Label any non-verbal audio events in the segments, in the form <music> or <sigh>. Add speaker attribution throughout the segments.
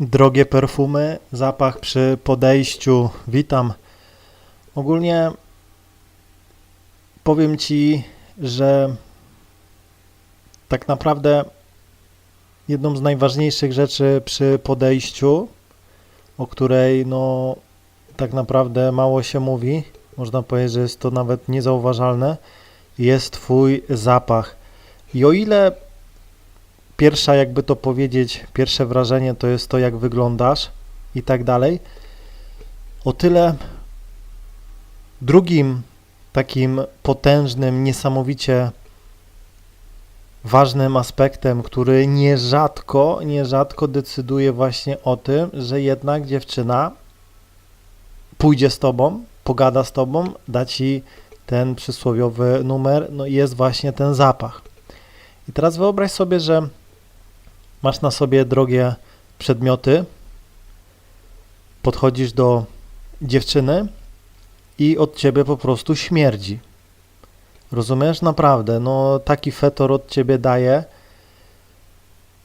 Speaker 1: Drogie perfumy, zapach przy podejściu. Witam. Ogólnie powiem Ci, że tak naprawdę jedną z najważniejszych rzeczy przy podejściu, o której no tak naprawdę mało się mówi, można powiedzieć, że jest to nawet niezauważalne, jest Twój zapach. I o ile pierwsza, jakby to powiedzieć, pierwsze wrażenie to jest to, jak wyglądasz i tak dalej. O tyle drugim takim potężnym, niesamowicie ważnym aspektem, który nierzadko, nierzadko decyduje właśnie o tym, że jednak dziewczyna pójdzie z tobą, pogada z tobą, da ci ten przysłowiowy numer, no jest właśnie ten zapach. I teraz wyobraź sobie, że masz na sobie drogie przedmioty, podchodzisz do dziewczyny i od ciebie po prostu śmierdzi. Rozumiesz? Naprawdę, no taki fetor od ciebie daje,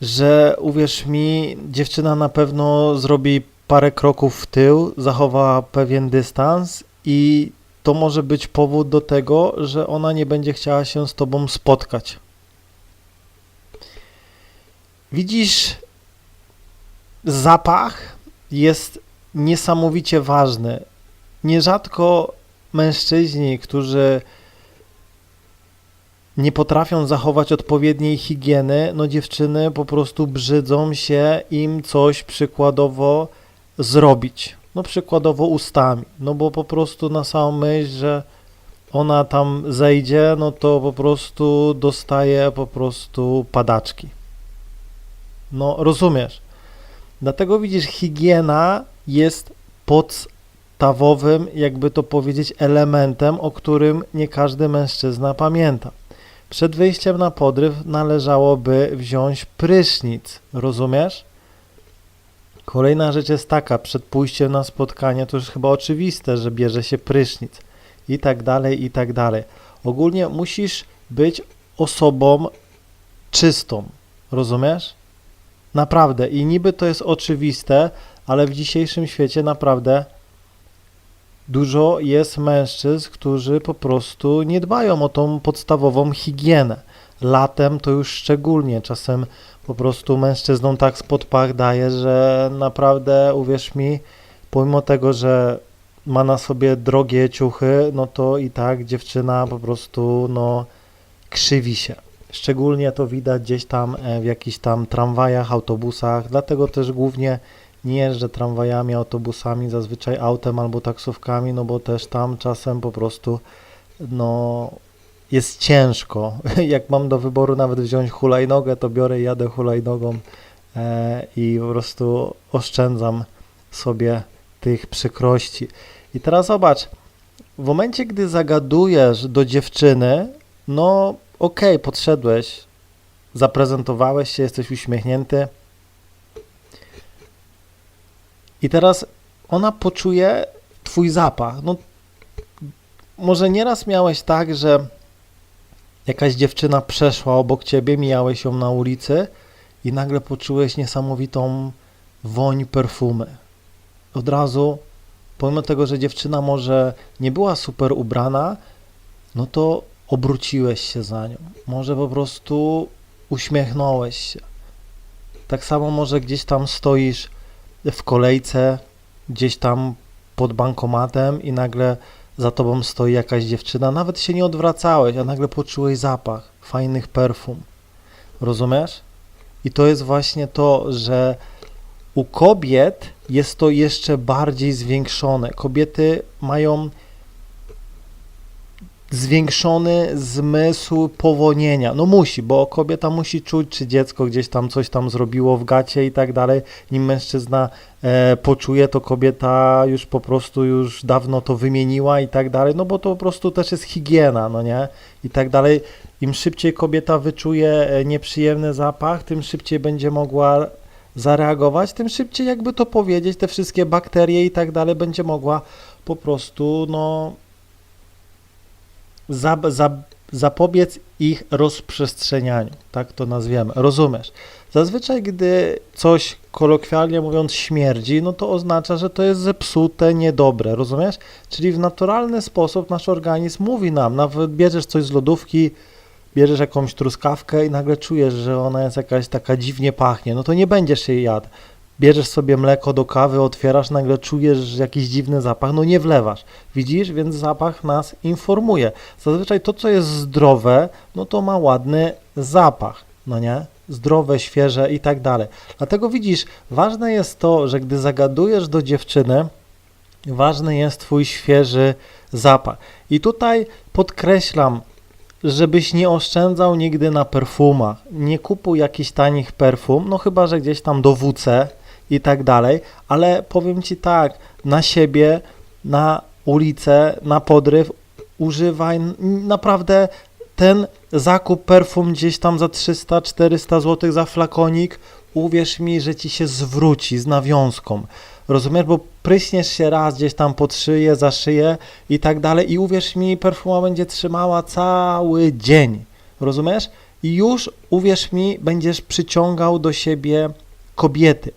Speaker 1: że uwierz mi, dziewczyna na pewno zrobi parę kroków w tył, zachowa pewien dystans i to może być powód do tego, że ona nie będzie chciała się z tobą spotkać. Widzisz, zapach jest niesamowicie ważny. Nierzadko mężczyźni, którzy nie potrafią zachować odpowiedniej higieny, no dziewczyny po prostu brzydzą się im coś przykładowo zrobić. No przykładowo ustami, no bo po prostu na samą myśl, że ona tam zejdzie, no to po prostu dostaje po prostu padaczki. No, rozumiesz. Dlatego widzisz, higiena jest podstawowym, jakby to powiedzieć, elementem, o którym nie każdy mężczyzna pamięta. Przed wyjściem na podryw należałoby wziąć prysznic, rozumiesz? Kolejna rzecz jest taka, przed pójściem na spotkanie to już chyba oczywiste, że bierze się prysznic i tak dalej, i tak dalej. Ogólnie musisz być osobą czystą, rozumiesz? Naprawdę. I niby to jest oczywiste, ale w dzisiejszym świecie naprawdę dużo jest mężczyzn, którzy po prostu nie dbają o tą podstawową higienę. Latem to już szczególnie. Czasem po prostu mężczyznom tak spod pach daje, że naprawdę, uwierz mi, pomimo tego, że ma na sobie drogie ciuchy, no to i tak dziewczyna po prostu, no, krzywi się. Szczególnie to widać gdzieś tam e, w jakichś tam tramwajach, autobusach, dlatego też głównie nie jeżdżę tramwajami, autobusami, zazwyczaj autem albo taksówkami, no bo też tam czasem po prostu no jest ciężko. <laughs> Jak mam do wyboru nawet wziąć hulajnogę, to biorę i jadę hulajnogą e, i po prostu oszczędzam sobie tych przykrości. I teraz zobacz, w momencie, gdy zagadujesz do dziewczyny, no okej, podszedłeś, zaprezentowałeś się, jesteś uśmiechnięty. I teraz ona poczuje twój zapach. No, może nieraz miałeś tak, że jakaś dziewczyna przeszła obok ciebie, mijałeś ją na ulicy i nagle poczułeś niesamowitą woń perfumy. Od razu, pomimo tego, że dziewczyna może nie była super ubrana, no to obróciłeś się za nią. Może po prostu uśmiechnąłeś się. Tak samo może gdzieś tam stoisz w kolejce, gdzieś tam pod bankomatem i nagle za tobą stoi jakaś dziewczyna, nawet się nie odwracałeś, a nagle poczułeś zapach fajnych perfum. Rozumiesz? I to jest właśnie to, że u kobiet jest to jeszcze bardziej zwiększone. Kobiety mają zwiększony zmysł powonienia. No musi, bo kobieta musi czuć, czy dziecko gdzieś tam coś tam zrobiło w gacie i tak dalej. Nim mężczyzna e, poczuje, to kobieta już po prostu już dawno to wymieniła i tak dalej, no bo to po prostu też jest higiena, no nie? I tak dalej. Im szybciej kobieta wyczuje e, nieprzyjemny zapach, tym szybciej będzie mogła zareagować, tym szybciej jakby to powiedzieć, te wszystkie bakterie i tak dalej będzie mogła po prostu, no za, za, zapobiec ich rozprzestrzenianiu, tak to nazwiemy. Rozumiesz? Zazwyczaj, gdy coś kolokwialnie mówiąc śmierdzi, no to oznacza, że to jest zepsute, niedobre, rozumiesz? Czyli w naturalny sposób nasz organizm mówi nam, nawet bierzesz coś z lodówki, bierzesz jakąś truskawkę i nagle czujesz, że ona jest jakaś taka dziwnie pachnie, no to nie będziesz jej jadł. Bierzesz sobie mleko do kawy, otwierasz, nagle czujesz jakiś dziwny zapach, no nie wlewasz. Widzisz, więc zapach nas informuje. Zazwyczaj to, co jest zdrowe, no to ma ładny zapach, no nie? Zdrowe, świeże i tak dalej. Dlatego widzisz, ważne jest to, że gdy zagadujesz do dziewczyny, ważny jest twój świeży zapach. I tutaj podkreślam, żebyś nie oszczędzał nigdy na perfumach. Nie kupuj jakichś tanich perfum, no chyba, że gdzieś tam do WC i tak dalej, ale powiem ci tak, na siebie, na ulicę, na podryw używaj naprawdę ten zakup perfum gdzieś tam za 300-400 zł za flakonik, uwierz mi, że ci się zwróci z nawiązką. Rozumiesz, bo pryśniesz się raz gdzieś tam pod szyję, za szyję i tak dalej i uwierz mi, perfuma będzie trzymała cały dzień. Rozumiesz? I już, uwierz mi, będziesz przyciągał do siebie kobiety.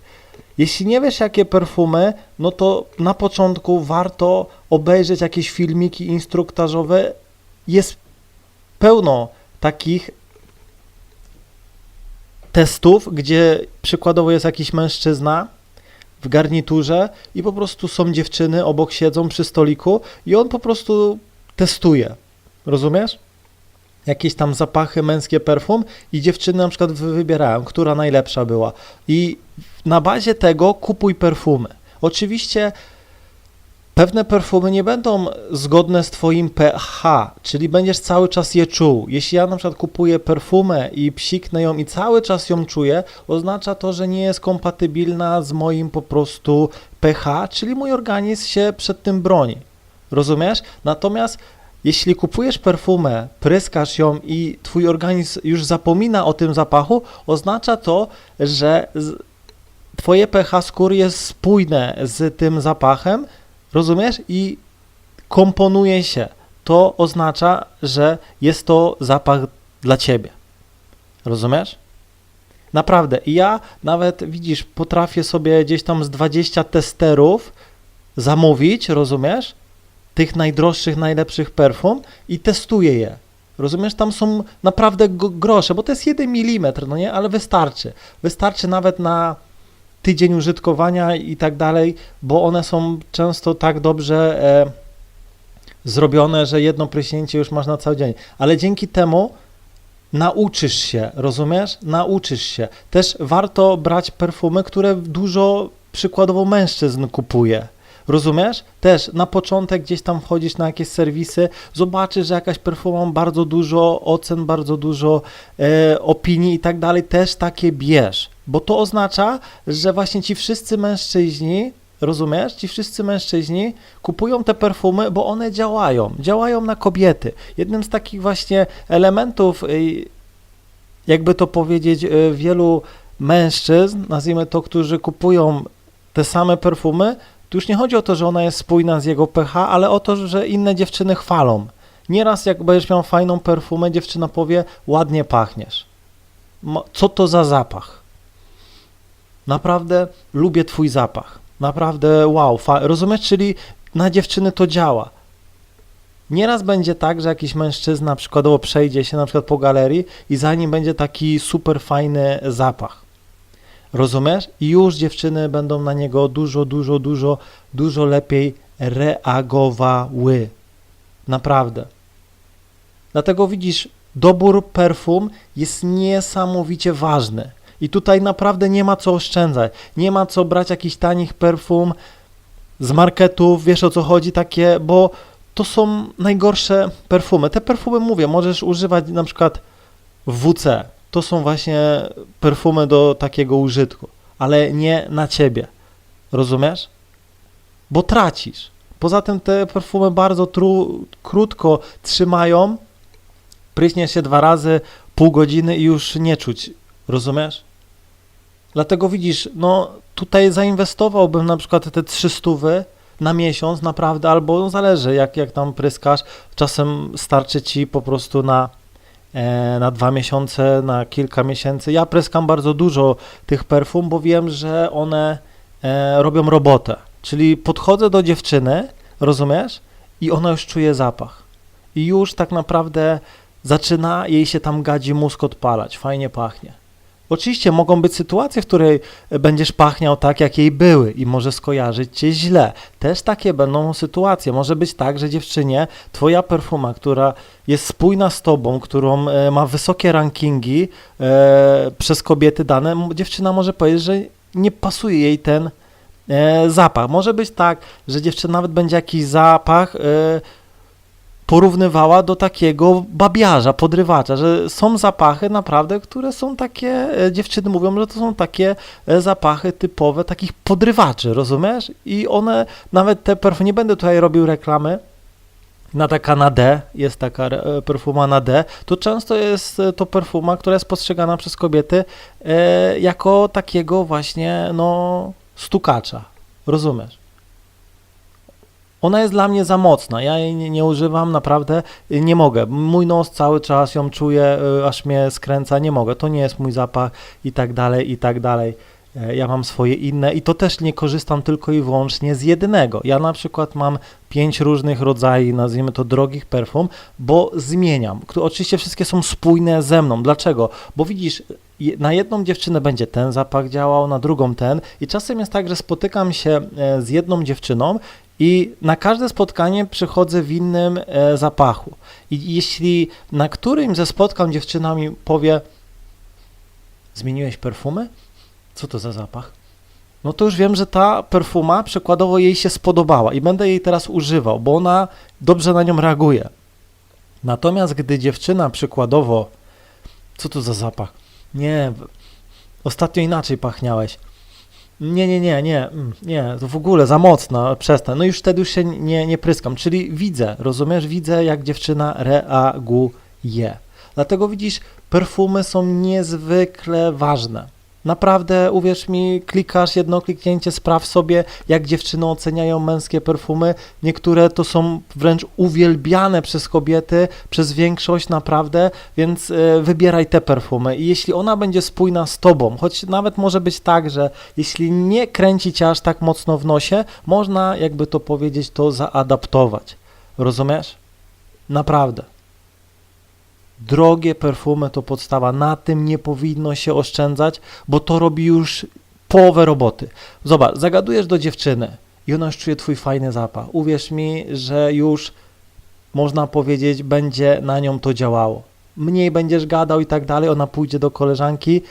Speaker 1: Jeśli nie wiesz, jakie perfumy, no to na początku warto obejrzeć jakieś filmiki instruktażowe. Jest pełno takich testów, gdzie przykładowo jest jakiś mężczyzna w garniturze i po prostu są dziewczyny obok siedzą przy stoliku i on po prostu testuje. Rozumiesz? Jakieś tam zapachy, męskie perfum i dziewczyny na przykład wy- wybierają, która najlepsza była. I na bazie tego kupuj perfumy. Oczywiście pewne perfumy nie będą zgodne z Twoim pH, czyli będziesz cały czas je czuł. Jeśli ja na przykład kupuję perfumę i psiknę ją i cały czas ją czuję, oznacza to, że nie jest kompatybilna z moim po prostu pH, czyli mój organizm się przed tym broni. Rozumiesz? Natomiast jeśli kupujesz perfumę, pryskasz ją i twój organizm już zapomina o tym zapachu, oznacza to, że twoje pH skóry jest spójne z tym zapachem, rozumiesz? I komponuje się. To oznacza, że jest to zapach dla ciebie. Rozumiesz? Naprawdę. Ja nawet, widzisz, potrafię sobie gdzieś tam z 20 testerów zamówić, rozumiesz? Tych najdroższych, najlepszych perfum i testuję je. Rozumiesz, tam są naprawdę grosze, bo to jest 1 mm, no nie, ale wystarczy. Wystarczy nawet na tydzień użytkowania i tak dalej, bo one są często tak dobrze e, zrobione, że jedno pryśnięcie już masz na cały dzień. Ale dzięki temu nauczysz się, rozumiesz? Nauczysz się. Też warto brać perfumy, które dużo przykładowo mężczyzn kupuje. Rozumiesz? Też na początek gdzieś tam wchodzisz na jakieś serwisy, zobaczysz, że jakaś perfuma ma bardzo dużo ocen, bardzo dużo e, opinii i tak dalej, też takie bierz. Bo to oznacza, że właśnie ci wszyscy mężczyźni, rozumiesz? Ci wszyscy mężczyźni kupują te perfumy, bo one działają. Działają na kobiety. Jednym z takich właśnie elementów, y, jakby to powiedzieć, y, wielu mężczyzn, nazwijmy to, którzy kupują te same perfumy, tu już nie chodzi o to, że ona jest spójna z jego pH, ale o to, że inne dziewczyny chwalą. Nieraz jak będziesz miał fajną perfumę, dziewczyna powie, ładnie pachniesz. Co to za zapach? Naprawdę lubię twój zapach. Naprawdę wow, rozumiesz? Czyli na dziewczyny to działa. Nieraz będzie tak, że jakiś mężczyzna przykładowo przejdzie się na przykład po galerii i za nim będzie taki super fajny zapach. Rozumiesz? I już dziewczyny będą na niego dużo, dużo, dużo, dużo lepiej reagowały. Naprawdę. Dlatego widzisz, dobór perfum jest niesamowicie ważny. I tutaj naprawdę nie ma co oszczędzać. Nie ma co brać jakichś tanich perfum z marketów, wiesz o co chodzi, takie, bo to są najgorsze perfumy. Te perfumy, mówię, możesz używać na przykład WC. To są właśnie perfumy do takiego użytku, ale nie na ciebie. Rozumiesz? Bo tracisz. Poza tym te perfumy bardzo tru, krótko trzymają. Pryśniesz się dwa razy, pół godziny i już nie czuć. Rozumiesz? Dlatego widzisz, no tutaj zainwestowałbym na przykład te 300 na miesiąc naprawdę, albo no, zależy jak, jak tam pryskasz. Czasem starczy ci po prostu na na dwa miesiące, na kilka miesięcy. Ja pryskam bardzo dużo tych perfum, bo wiem, że one e, robią robotę. Czyli podchodzę do dziewczyny, rozumiesz? I ona już czuje zapach. I już tak naprawdę zaczyna jej się tam gadzi mózg odpalać. Fajnie pachnie. Oczywiście mogą być sytuacje, w której będziesz pachniał tak, jak jej były i może skojarzyć cię źle. Też takie będą sytuacje. Może być tak, że dziewczynie, twoja perfuma, która jest spójna z tobą, którą e, ma wysokie rankingi e, przez kobiety dane, dziewczyna może powiedzieć, że nie pasuje jej ten e, zapach. Może być tak, że dziewczyna nawet będzie jakiś zapach e, porównywała do takiego babiarza, podrywacza, że są zapachy naprawdę, które są takie, e, dziewczyny mówią, że to są takie e, zapachy typowe takich podrywaczy, rozumiesz? I one, nawet te perfumy, nie będę tutaj robił reklamy, na taka na D, jest taka e, perfuma na D, to często jest to perfuma, która jest postrzegana przez kobiety jako takiego właśnie, no, stukacza, rozumiesz? Ona jest dla mnie za mocna, ja jej nie, nie używam, naprawdę y, nie mogę. Mój nos cały czas ją czuję, y, aż mnie skręca, nie mogę. To nie jest mój zapach i tak dalej, i tak dalej. E, Ja mam swoje inne i to też nie korzystam tylko i wyłącznie z jednego. Ja na przykład mam pięć różnych rodzajów, nazwijmy to drogich perfum, bo zmieniam. Oczywiście wszystkie są spójne ze mną. Dlaczego? Bo widzisz, na jedną dziewczynę będzie ten zapach działał, na drugą ten i czasem jest tak, że spotykam się e, z jedną dziewczyną i na każde spotkanie przychodzę w innym e, zapachu. I jeśli na którymś ze spotkań dziewczyna mi powie zmieniłeś perfumy? Co to za zapach? No to już wiem, że ta perfuma przykładowo jej się spodobała i będę jej teraz używał, bo ona dobrze na nią reaguje. Natomiast gdy dziewczyna przykładowo, co to za zapach? Nie, ostatnio inaczej pachniałeś. Nie, nie, nie, nie, mm, nie, to w ogóle za mocno, przestań. No już wtedy już się nie, nie pryskam, czyli widzę, rozumiesz, widzę jak dziewczyna reaguje. Dlatego widzisz, perfumy są niezwykle ważne. Naprawdę, uwierz mi, klikasz jedno kliknięcie, spraw sobie, jak dziewczyny oceniają męskie perfumy. Niektóre to są wręcz uwielbiane przez kobiety, przez większość naprawdę, więc e, wybieraj te perfumy. I jeśli ona będzie spójna z tobą, choć nawet może być tak, że jeśli nie kręci cię aż tak mocno w nosie, można, jakby to powiedzieć, to zaadaptować. Rozumiesz? Naprawdę. Drogie perfumy to podstawa. Na tym nie powinno się oszczędzać, bo to robi już połowę roboty. Zobacz, zagadujesz do dziewczyny i ona już czuje twój fajny zapach. Uwierz mi, że już można powiedzieć, będzie na nią to działało. Mniej będziesz gadał i tak dalej, ona pójdzie do koleżanki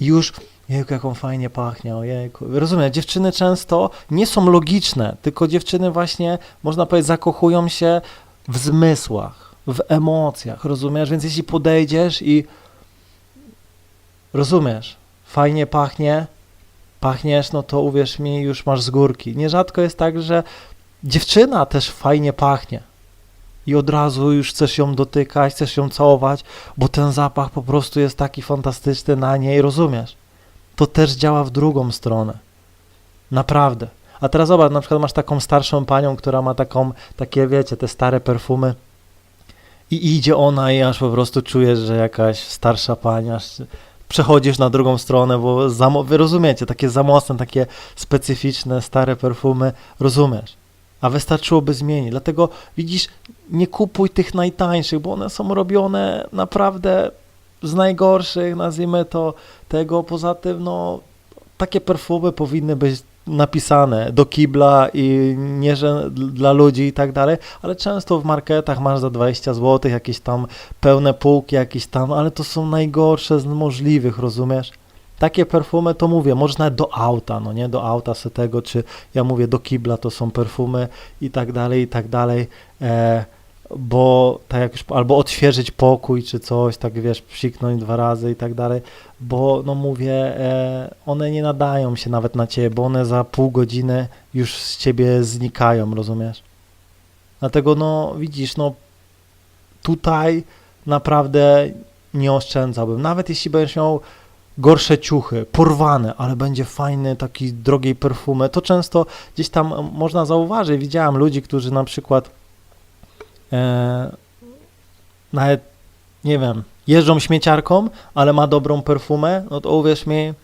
Speaker 1: już Jejku, jak on fajnie pachnie, ojejku. Rozumiem, dziewczyny często nie są logiczne, tylko dziewczyny właśnie, można powiedzieć, zakochują się w zmysłach, w emocjach, rozumiesz? Więc jeśli podejdziesz i rozumiesz, fajnie pachnie, pachniesz, no to uwierz mi, już masz z górki. Nierzadko jest tak, że dziewczyna też fajnie pachnie i od razu już chcesz ją dotykać, chcesz ją całować, bo ten zapach po prostu jest taki fantastyczny na niej, rozumiesz? To też działa w drugą stronę. Naprawdę. A teraz zobacz, na przykład masz taką starszą panią, która ma taką, takie wiecie, te stare perfumy i idzie ona i aż po prostu czujesz, że jakaś starsza pani, aż przechodzisz na drugą stronę, bo za, wy rozumiecie, takie za mocne, takie specyficzne, stare perfumy, rozumiesz. A wystarczyłoby zmienić. Dlatego widzisz, nie kupuj tych najtańszych, bo one są robione naprawdę z najgorszych, nazwijmy to tego. Poza tym, no, takie perfumy powinny być napisane do kibla i nie, że dla ludzi i tak dalej, ale często w marketach masz za 20 zł jakieś tam pełne półki, jakieś tam, ale to są najgorsze z możliwych, rozumiesz? Takie perfumy to mówię, nawet do auta, no nie, do auta se tego, czy ja mówię do kibla to są perfumy i tak dalej, i tak dalej, e, bo tak jak już, albo odświeżyć pokój, czy coś, tak wiesz, psiknąć dwa razy i tak dalej, bo no mówię, e, one nie nadają się nawet na ciebie, bo one za pół godziny już z ciebie znikają, rozumiesz? Dlatego no widzisz, no tutaj naprawdę nie oszczędzałbym. Nawet jeśli będziesz miał gorsze ciuchy, porwane, ale będzie fajny, taki drogiej perfumy, to często gdzieś tam e, można zauważyć. Widziałem ludzi, którzy na przykład nawet nie wiem, jeżdżą śmieciarką, ale ma dobrą perfumę, no to uwierz mi,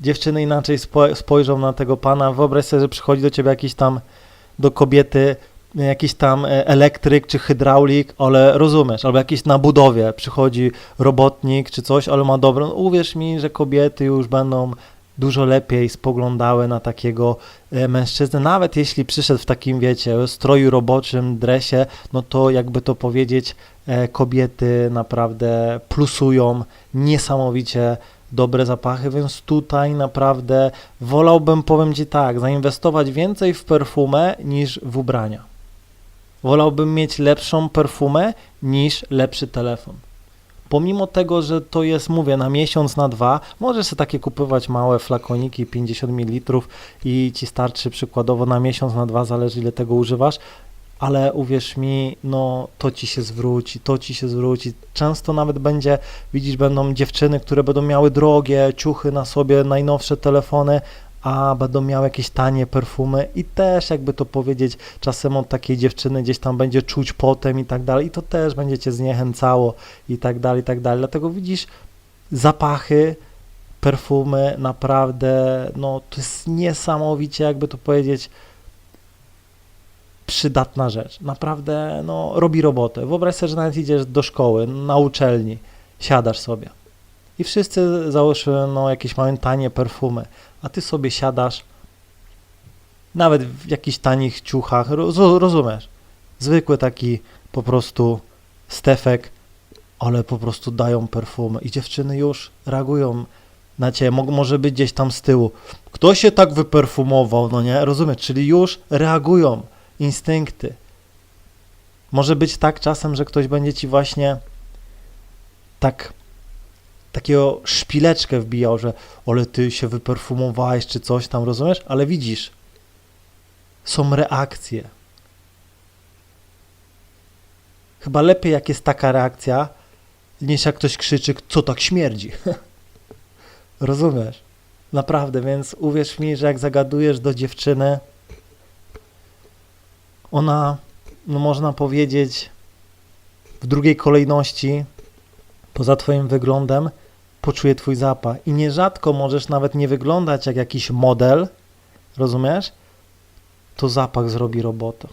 Speaker 1: dziewczyny inaczej spo, spojrzą na tego pana. Wyobraź sobie, że przychodzi do ciebie jakiś tam, do kobiety, jakiś tam e, elektryk czy hydraulik, ale rozumiesz, albo jakiś na budowie przychodzi robotnik czy coś, ale ma dobrą. No, uwierz mi, że kobiety już będą dużo lepiej spoglądały na takiego e, mężczyznę, nawet jeśli przyszedł w takim, wiecie, stroju roboczym, dresie, no to jakby to powiedzieć, e, kobiety naprawdę plusują niesamowicie dobre zapachy, więc tutaj naprawdę wolałbym, powiem Ci tak, zainwestować więcej w perfumę niż w ubrania. Wolałbym mieć lepszą perfumę niż lepszy telefon. Pomimo tego, że to jest, mówię, na miesiąc, na dwa, możesz sobie takie kupować małe flakoniki 50 ml i ci starczy przykładowo na miesiąc, na dwa, zależy ile tego używasz, ale uwierz mi, no to ci się zwróci, to ci się zwróci. Często nawet będzie, widzisz, będą dziewczyny, które będą miały drogie ciuchy na sobie, najnowsze telefony, a będą miały jakieś tanie perfumy i też jakby to powiedzieć, czasem od takiej dziewczyny gdzieś tam będzie czuć potem i tak dalej i to też będzie cię zniechęcało i tak dalej, i tak dalej. Dlatego widzisz, zapachy, perfumy, naprawdę, no to jest niesamowicie, jakby to powiedzieć, przydatna rzecz. Naprawdę, no, robi robotę. Wyobraź sobie, że nawet idziesz do szkoły, na uczelni, siadasz sobie i wszyscy załóżmy, no, jakieś mają tanie perfumy, a ty sobie siadasz nawet w jakichś tanich ciuchach, roz, rozumiesz? Zwykły taki po prostu stefek, ale po prostu dają perfumy i dziewczyny już reagują na ciebie, Mo- może być gdzieś tam z tyłu. Kto się tak wyperfumował, no nie? Rozumiesz? Czyli już reagują instynkty. Może być tak czasem, że ktoś będzie ci właśnie tak takiego szpileczkę wbijał, że ole ty się wyperfumowałeś czy coś tam, rozumiesz? Ale widzisz, są reakcje. Chyba lepiej jak jest taka reakcja, niż jak ktoś krzyczy, co tak śmierdzi. <laughs> rozumiesz? Naprawdę, więc uwierz mi, że jak zagadujesz do dziewczyny, ona, no można powiedzieć, w drugiej kolejności, poza Twoim wyglądem, poczuje Twój zapach. I nierzadko możesz nawet nie wyglądać jak jakiś model, rozumiesz? To zapach zrobi robotę.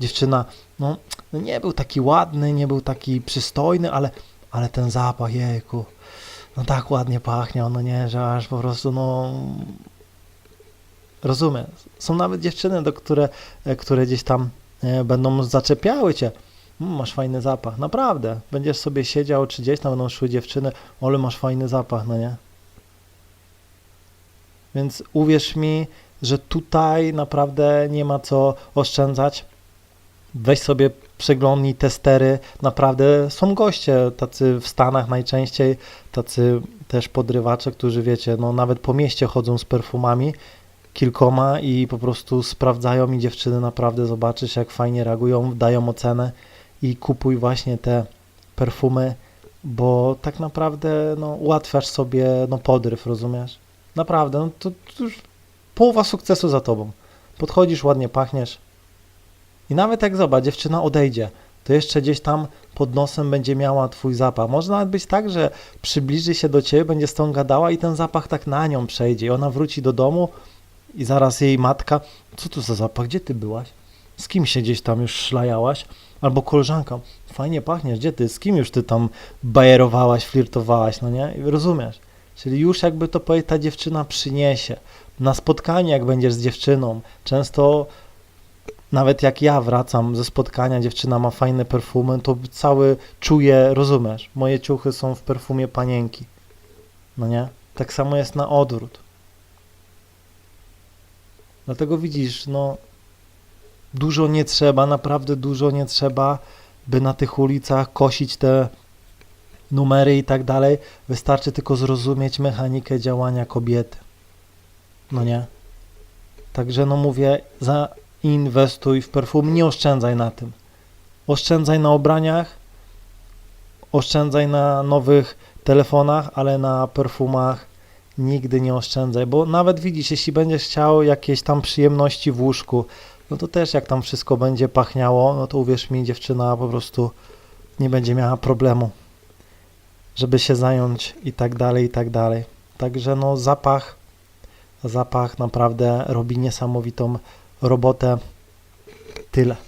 Speaker 1: Dziewczyna, no, no nie był taki ładny, nie był taki przystojny, ale, ale ten zapach, jejku, no tak ładnie pachnie, no nie, że aż po prostu, no, Rozumiem. Są nawet dziewczyny, do które, e, które gdzieś tam e, będą zaczepiały cię. Mm, masz fajny zapach. Naprawdę. Będziesz sobie siedział, czy gdzieś tam będą szły dziewczyny, ale masz fajny zapach, no nie? Więc uwierz mi, że tutaj naprawdę nie ma co oszczędzać. Weź sobie przeglądnij testery. Naprawdę są goście tacy w Stanach najczęściej, tacy też podrywacze, którzy wiecie, no nawet po mieście chodzą z perfumami kilkoma i po prostu sprawdzają i dziewczyny naprawdę zobaczysz jak fajnie reagują, dają ocenę i kupuj właśnie te perfumy, bo tak naprawdę no, ułatwiasz sobie no, podryw, rozumiesz? Naprawdę, no, to, to już połowa sukcesu za tobą. Podchodzisz, ładnie pachniesz i nawet jak zobacz, dziewczyna odejdzie, to jeszcze gdzieś tam pod nosem będzie miała twój zapach. Może nawet być tak, że przybliży się do ciebie, będzie z tą gadała i ten zapach tak na nią przejdzie i ona wróci do domu i zaraz jej matka, co to za zapach, gdzie ty byłaś? Z kim się gdzieś tam już szlajałaś? Albo koleżanka, fajnie pachniesz, gdzie ty, z kim już ty tam bajerowałaś, flirtowałaś, no nie? I rozumiesz? Czyli już jakby to ta dziewczyna przyniesie. Na spotkanie, jak będziesz z dziewczyną, często nawet jak ja wracam ze spotkania, dziewczyna ma fajne perfumy, to cały czuję, rozumiesz? Moje ciuchy są w perfumie panienki. No nie? Tak samo jest na odwrót. Dlatego widzisz, no dużo nie trzeba, naprawdę dużo nie trzeba, by na tych ulicach kosić te numery i tak dalej. Wystarczy tylko zrozumieć mechanikę działania kobiety. No nie? Także no mówię, zainwestuj w perfum, nie oszczędzaj na tym. Oszczędzaj na ubraniach, oszczędzaj na nowych telefonach, ale na perfumach nigdy nie oszczędzaj, bo nawet widzisz, jeśli będziesz chciał jakieś tam przyjemności w łóżku, no to też jak tam wszystko będzie pachniało, no to uwierz mi, dziewczyna po prostu nie będzie miała problemu, żeby się zająć i tak dalej, i tak dalej. Także no zapach, zapach naprawdę robi niesamowitą robotę. Tyle.